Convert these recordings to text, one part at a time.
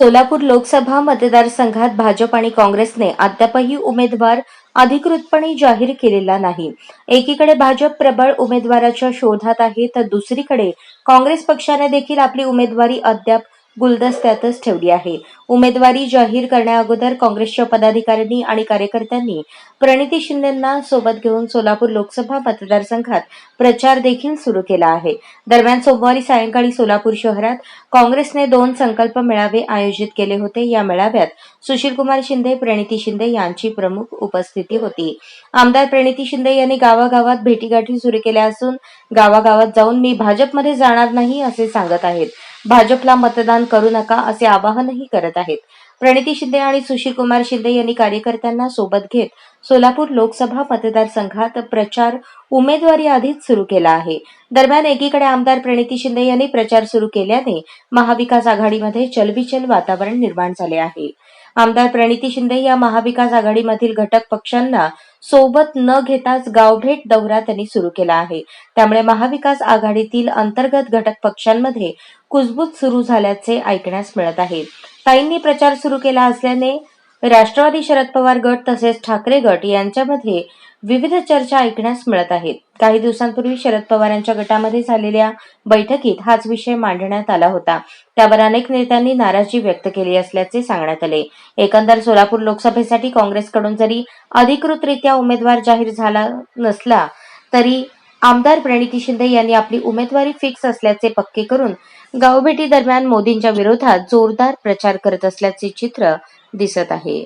सोलापूर लोकसभा मतदारसंघात भाजप आणि काँग्रेसने अद्यापही उमेदवार अधिकृतपणे जाहीर केलेला नाही. एकीकडे भाजप प्रबळ उमेदवाराच्या शोधात आहे तर दुसरीकडे काँग्रेस पक्षाने देखील आपली उमेदवारी अद्याप गुलदस्त्यातच ठेवली आहे. उमेदवारी जाहीर करण्याअगोदर काँग्रेसच्या पदाधिकाऱ्यांनी आणि कार्यकर्त्यांनी प्रणिती शिंदेना सोबत घेऊन सोलापूर लोकसभा मतदारसंघात प्रचार देखील सुरू केला आहे. दरम्यान सोमवारी सायंकाळी सोलापूर शहरात काँग्रेसने दोन संकल्प मेळावे आयोजित केले होते. या मेळाव्यात सुशीलकुमार शिंदे प्रणिती शिंदे यांची प्रमुख उपस्थिती होती. आमदार प्रणिती शिंदे यांनी गावागावात भेटीगाठी सुरू केल्या असून गावागावात जाऊन मी भाजपमध्ये जाणार नाही असे सांगत आहेत. भाजपला मतदान करू नका असे आवाहनही करत आहेत. प्रणिती शिंदे आणि सुशीलकुमार शिंदे यांनी कार्यकर्त्यांना सोबत घेत सोलापूर लोकसभा मतदारसंघात प्रचार उमेदवारी आधीच सुरू केला आहे. दरम्यान एकीकडे आमदार प्रणिती शिंदे यांनी प्रचार सुरू केल्याने महाविकास आघाडीमध्ये चलबिचल वातावरण निर्माण झाले आहे. आमदार प्रणिती शिंदे या महाविकास आघाडीमधील घटक पक्षांना सोबत न घेताच गावभेट दौरा त्यांनी सुरू केला आहे. त्यामुळे महाविकास आघाडीतील अंतर्गत घटक पक्षांमध्ये कुजबूज सुरू झाल्याचे ऐकण्यास मिळत आहे. ताईंनी प्रचार सुरू केला असल्याने राष्ट्रवादी शरद पवार गट तसेच ठाकरे गट यांच्यामध्ये विविध चर्चा ऐकण्यास मिळत आहेत. काही दिवसांपूर्वी शरद पवार यांच्या गटामध्ये झालेल्या बैठकीत हाच विषय मांडण्यात आला होता. त्यावर अनेक नेत्यांनी नाराजी व्यक्त केली असल्याचे सांगण्यात आले. एकंदर सोलापूर लोकसभेसाठी काँग्रेसकडून जरी अधिकृतरित्या उमेदवार जाहीर झाला नसला तरी आमदार प्रणिती शिंदे यांनी आपली उमेदवारी फिक्स असल्याचे पक्के करून गावभेटी दरम्यान मोदींच्या विरोधात जोरदार प्रचार करत असल्याचे चित्र दिसत आहे.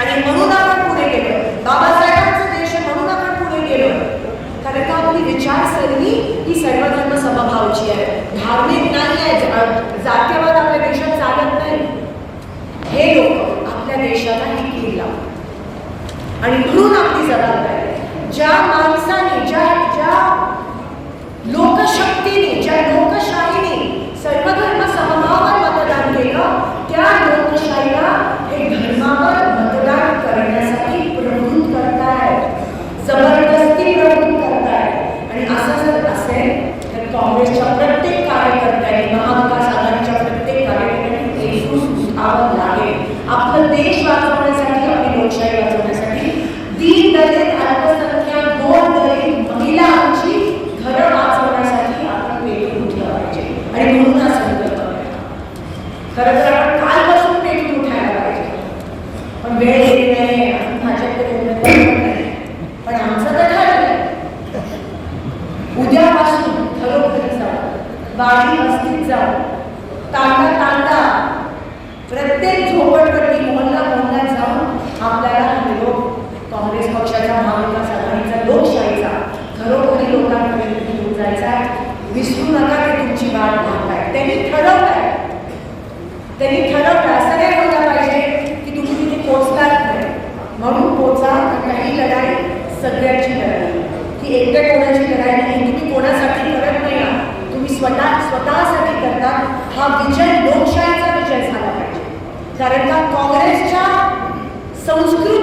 आणि म्हणून आपण पुढे गेलो. बाबासाहेबांचं देश म्हणून आपण पुढे गेलो. कारण का आपली विचारसरणी ही सर्वधर्म समभावची आहे. धार्मिक नाही आहे जा- आपल्या देशात चालत नाही. हे लोक आपल्या देशाला ही किल्ला आणि म्हणून आपली जबाबदारी आहे. ज्या माणसाने ज्या ज्या लोकशक्तीने ज्या लोकशाहीने सर्वधर्म समभावावर मतदान केलं त्या लोकशाहीला हे धर्मावर मतदान करण्यासाठी प्रवृत्त करतायत जबरदस्ती प्रवृत्त करतायत आणि असं जर असेल तर काँग्रेसच्या प्रत्येक कार्यकर्त्यांनी महाविकास आघाडीच्या प्रत्येक कार्यकर्त्यांनी एकजूट उठावं लागेल आपलं देश वाचवण्यासाठी आपली लोकशाही वाचवण्यासाठी दीन दलित अल्पसंख्याक दोन दलित महिलांची घरं वाचवण्यासाठी आपण पेटून उठलं पाहिजे आणि म्हणून हा संकल्प केला. खरं तर आपण कालपासून पेटून उठायला पाहिजे पण वेळ येत नाही आणि माझ्याकडे उमेदवार पण नाही पण आमचं तर ठरलंय घरोघरी जाऊ वाडी वस्तीत जाऊ तांडा तांडा प्रत्येक झोपडपट्टी मोहल्ला मोहल्ला जाऊन आपल्याला हा निरोप काँग्रेस पक्षाचा महाविकास आघाडीचा लोकशाहीचा घरोघरी लोकांपर्यंत घेऊन जायचा आहे. विसरू नका की तुमची वाट पाहताय त्यांनी ठरवलं असं नाही व्हायला पाहिजे की तुम्ही तिथे पोचलाच नाही म्हणून पोचा काही लढाई सगळ्यांची लढाई ही एकट्या कोणाची लढाई नाही तुम्ही कोणासाठी करत नाही आहात. तुम्ही स्वतः स्वतःसाठी करता हा विजय लोकशाहीचा विजय झाला पाहिजे. कारण का काँग्रेसच्या संस्कृती